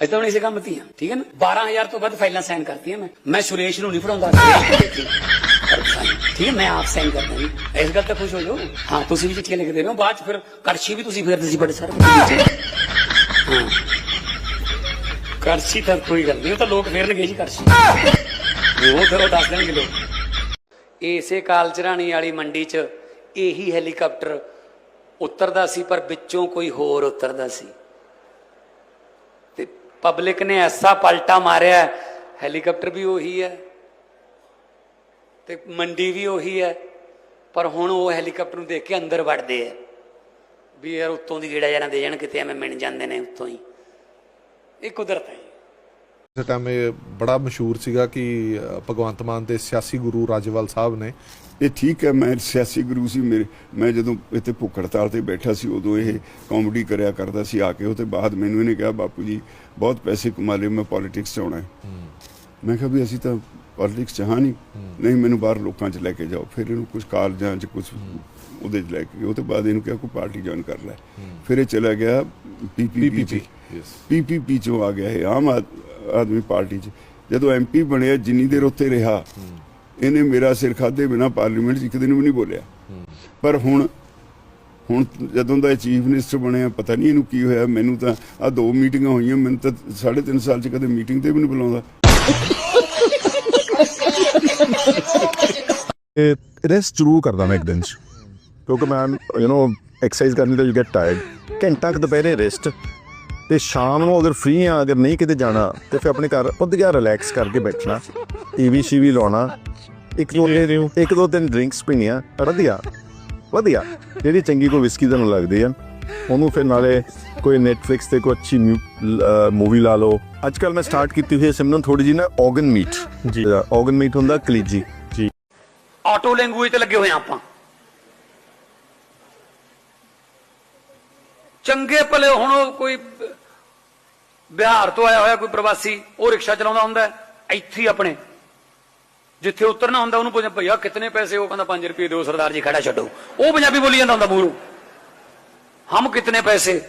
ਅਜੇ ਤਾਂ ਨਹੀਂ ਸੀ ਕੰਮ ਤੀਆਂ ਠੀਕ ਹੈ ਨਾ? 12000 ਤੋਂ ਵੱਧ ਫਾਈਲਾਂ ਸਾਈਨ ਕਰਤੀਆਂ ਮੈਂ। ਮੈਂ ਸੁਰੇਸ਼ ਨੂੰ ਨਹੀਂ ਫੜਾਉਂਦਾ। ਠੀਕ ਹੈ, ਮੈਂ ਆਪ ਸਾਈਨ ਕਰਦਾ ਜੀ। ਇਸ ਗੱਲ ਤੇ ਖੁਸ਼ ਹੋ ਜਾਓ। ਹਾਂ, ਤੁਸੀਂ ਵੀ ਚਿੱਠੀਆਂ ਲਿਖਦੇ ਰਹੋ, ਬਾਅਦ ਚ ਫਿਰ ਕਰਸ਼ੀ ਵੀ ਤੁਸੀਂ ਫੇਰਦੇ ਸੀ ਬੜੇ ਸਾਰੇ। ਕਰਸ਼ੀ ਤਾਂ ਕੋਈ ਗੱਲ ਨਹੀਂ, ਉਹ ਤਾਂ ਲੋਕ ਫੇਰਨਗੇ ਜੀ ਕਰਸ਼ੀ। ਉਹ ਫਿਰ ਉਹ ਦੱਸ ਦੇਣਗੇ ਲੋਕ। ਇਸੇ ਕਾਲਚਰਾਣੀ ਵਾਲੀ ਮੰਡੀ 'ਚ ਇਹੀ ਹੈਲੀਕਾਪਟਰ ਉਤਰਦਾ ਸੀ, ਪਰ ਵਿੱਚੋਂ ਕੋਈ ਹੋਰ ਉਤਰਦਾ ਸੀ। ਤੇ ਪਬਲਿਕ ਨੇ ਐਸਾ ਪਲਟਾ ਮਾਰਿਆ, ਹੈਲੀਕਾਪਟਰ ਵੀ ਉਹੀ ਹੈ ਤੇ ਮੰਡੀ ਵੀ ਉਹੀ ਹੈ, ਪਰ ਹੁਣ ਉਹ ਹੈਲੀਕਾਪਟਰ ਨੂੰ ਦੇਖ ਕੇ ਅੰਦਰ ਵੜਦੇ ਆ ਵੀ ਯਾਰ ਉੱਤੋਂ ਦੀ ਗੇੜਾ ਜਾਣਾ ਦੇ ਜਾਣ, ਕਿਤੇ ਐਵੇਂ ਮਿਣ ਜਾਂਦੇ ਨੇ ਉੱਤੋਂ ਹੀ ਇਹ ਕੁਦਰਤ ਹੈ ਜੀ। ਟਾਈਮ ਇਹ ਬੜਾ ਮਸ਼ਹੂਰ ਸੀਗਾ ਕਿ ਭਗਵੰਤ ਮਾਨ ਦੇ ਸਿਆਸੀ ਗੁਰੂ ਰਾਜਵਾਲ ਸਾਹਿਬ ਨੇ ਇਹ ਠੀਕ ਹੈ ਮੈਂ ਸਿਆਸੀ ਗੁਰੂ ਸੀ ਮੇਰੇ ਮੈਂ ਜਦੋਂ ਇੱਥੇ ਭੁੱਖ ਹੜਤਾਲ ਤੇ ਬੈਠਾ ਸੀ ਉਦੋਂ ਇਹ ਕਾਮੇਡੀ ਕਰਿਆ ਕਰਦਾ ਸੀ ਆ ਕੇ ਉਹ ਤੇ ਬਾਅਦ ਮੈਨੂੰ ਇਹਨੇ ਕਿਹਾ ਬਾਪੂ ਜੀ ਬਹੁਤ ਪੈਸੇ ਕਮਾ ਲਏ ਮੈਂ ਪੋਲਿਟਿਕਸ 'ਚ ਆਉਣਾ ਹੈ। ਮੈਂ ਕਿਹਾ ਵੀ ਅਸੀਂ ਤਾਂ ਪੋਲਿਟਿਕਸ 'ਚ ਹਾਂ ਨਹੀਂ ਨਹੀਂ ਮੈਨੂੰ ਬਾਹਰ ਲੋਕਾਂ 'ਚ ਲੈ ਕੇ ਜਾਓ ਫਿਰ ਇਹਨੂੰ ਕੁਝ ਕਾਲਜਾਂ 'ਚ ਕੁਝ ਉਹਦੇ 'ਚ ਲੈ ਕੇ ਉਹ ਤੋਂ ਬਾਅਦ ਇਹਨੂੰ ਕਿਹਾ ਕੋਈ ਪਾਰਟੀ ਜੁਆਇਨ ਕਰ ਲੈ। ਫਿਰ ਇਹ ਚਲਾ ਗਿਆ ਪੀਪੀਪੀ Yes. ਪੀਪੀਪੀ 'ਚੋਂ ਆ ਗਿਆ ਇਹ ਆਮ ਆਦ- ਆਦਮੀ ਪਾਰਟੀ 'ਚ। ਜਦੋਂ ਐਮਪੀ ਬਣਿਆ ਜਿੰਨੀ ਦੇਰ ਉੱਥੇ ਰਿਹਾ ਇਹਨੇ ਮੇਰਾ ਸਿਰ ਖਾਦੇ ਬਿਨਾ ਪਾਰਲੀਮੈਂਟ 'ਚ ਇੱਕ ਦਿਨ ਵੀ ਨਹੀਂ ਬੋਲਿਆ। ਪਰ ਹੁਣ ਹੁਣ ਜਦੋਂ ਦਾ ਚੀਫ ਮਿਨਿਸਟਰ ਬਣਿਆ, ਪਤਾ ਨਹੀਂ ਇਹਨੂੰ ਕੀ ਹੋਇਆ। ਮੈਨੂੰ ਤਾਂ ਆ ਦੋ ਮੀਟਿੰਗਾਂ ਹੋਈਆਂ, ਮੈਨੂੰ ਤਾਂ 3.5 ਸਾਲ 'ਚ ਕਦੇ ਮੀਟਿੰਗ ਤੇ ਵੀ ਨਹੀਂ ਬੁਲਾਉਂਦਾ। ਰੈਸਟ ਜ਼ਰੂਰ ਕਰਦਾ ਮੈਂ ਇੱਕ ਦਿਨ 'ਚ। ਕਿਉਂਕਿ ਮੈਂ ਯੂ نو ਐਕਸਰਸਾਈਜ਼ ਕਰਨੀ ਤਾਂ ਯੂ ਗੈਟ ਟਾਇਰਡ ਘੰਟਾ ਕੁ ਦੁਪਹਿਰੇ ਰੈਸਟ ਤੇ ਸ਼ਾਮ ਨੂੰ ਅਗਰ ਫ੍ਰੀ ਆ, ਅਗਰ ਨਹੀਂ ਕਿਤੇ ਜਾਣਾ, ਤੇ ਫਿਰ ਆਪਣੇ ਘਰ ਵਧੀਆ ਰਿਲੈਕਸ ਕਰਕੇ ਬੈਠਣਾ। ਟੀਵੀ ਸ਼ੀਵੀ ਲਾਉਣਾ। ਇੱਕ ਦੋ ਦਿਨ ਇੱਕ ਦੋ ਦਿਨ ਡਰਿੰਕਸ ਪੀਣੀਆਂ। ਵਧੀਆ। ਵਧੀਆ। ਜਿਹੜੀ ਚੰਗੀ ਕੋਈ ਵਿਸਕੀ ਤੁਹਾਨੂੰ ਲੱਗਦੀ ਆ। ਉਹਨੂੰ ਫਿਰ ਨਾਲੇ ਕੋਈ ਨੈਟਫਲਿਕਸ ਤੇ ਕੋਈ ਅੱਛੀ ਮੂਵੀ ਲਾ ਲਓ। ਅੱਜ ਕੱਲ ਮੈਂ ਸਟਾਰਟ ਕੀਤੀ ਹੋਈ ਹੈ ਸਿਮਰਨ ਥੋੜੀ ਜੀ ਨਾ ਔਰਗਨ ਮੀਟ ਜੀ। ਔਰਗਨ ਮੀਟ ਹੁੰਦਾ ਕਲੀਜੀ। ਜੀ। ਆਟੋ ਲੈਂਗੁਏਜ ਤੇ ਲੱਗੇ ਹੋਏ ਆ ਆਪਾਂ। ਚੰਗੇ ਭਲੇ ਹੁਣ ਕੋਈ ਬਿਹਾਰ ਤੋਂ ਆਇਆ ਹੋਇਆ ਕੋਈ ਪ੍ਰਵਾਸੀ ਉਹ ਰਿਕਸ਼ਾ ਚਲਾਉਂਦਾ ਹੁੰਦਾ ਇੱਥੇ ਆਪਣੇ। ਜਿੱਥੇ ਉਤਰਨਾ ਹੁੰਦਾ ਉਹਨੂੰ ਪੁੱਛਿਆ ਭਈਆ ਕਿੰਨੇ ਪੈਸੇ? ਉਹ ਕਹਿੰਦਾ 5 ਰੁਪਏ ਦਿਓ, ਸਰਦਾਰ ਜੀ ਖੜਾ ਛੱਡੋ। ਉਹ ਪੰਜਾਬੀ ਬੋਲੀ ਜਾਂਦਾ ਹੁੰਦਾ ਮੂਹਰੋਂ। ਹਮ ਕਿਤਨੇ ਪੈਸੇ?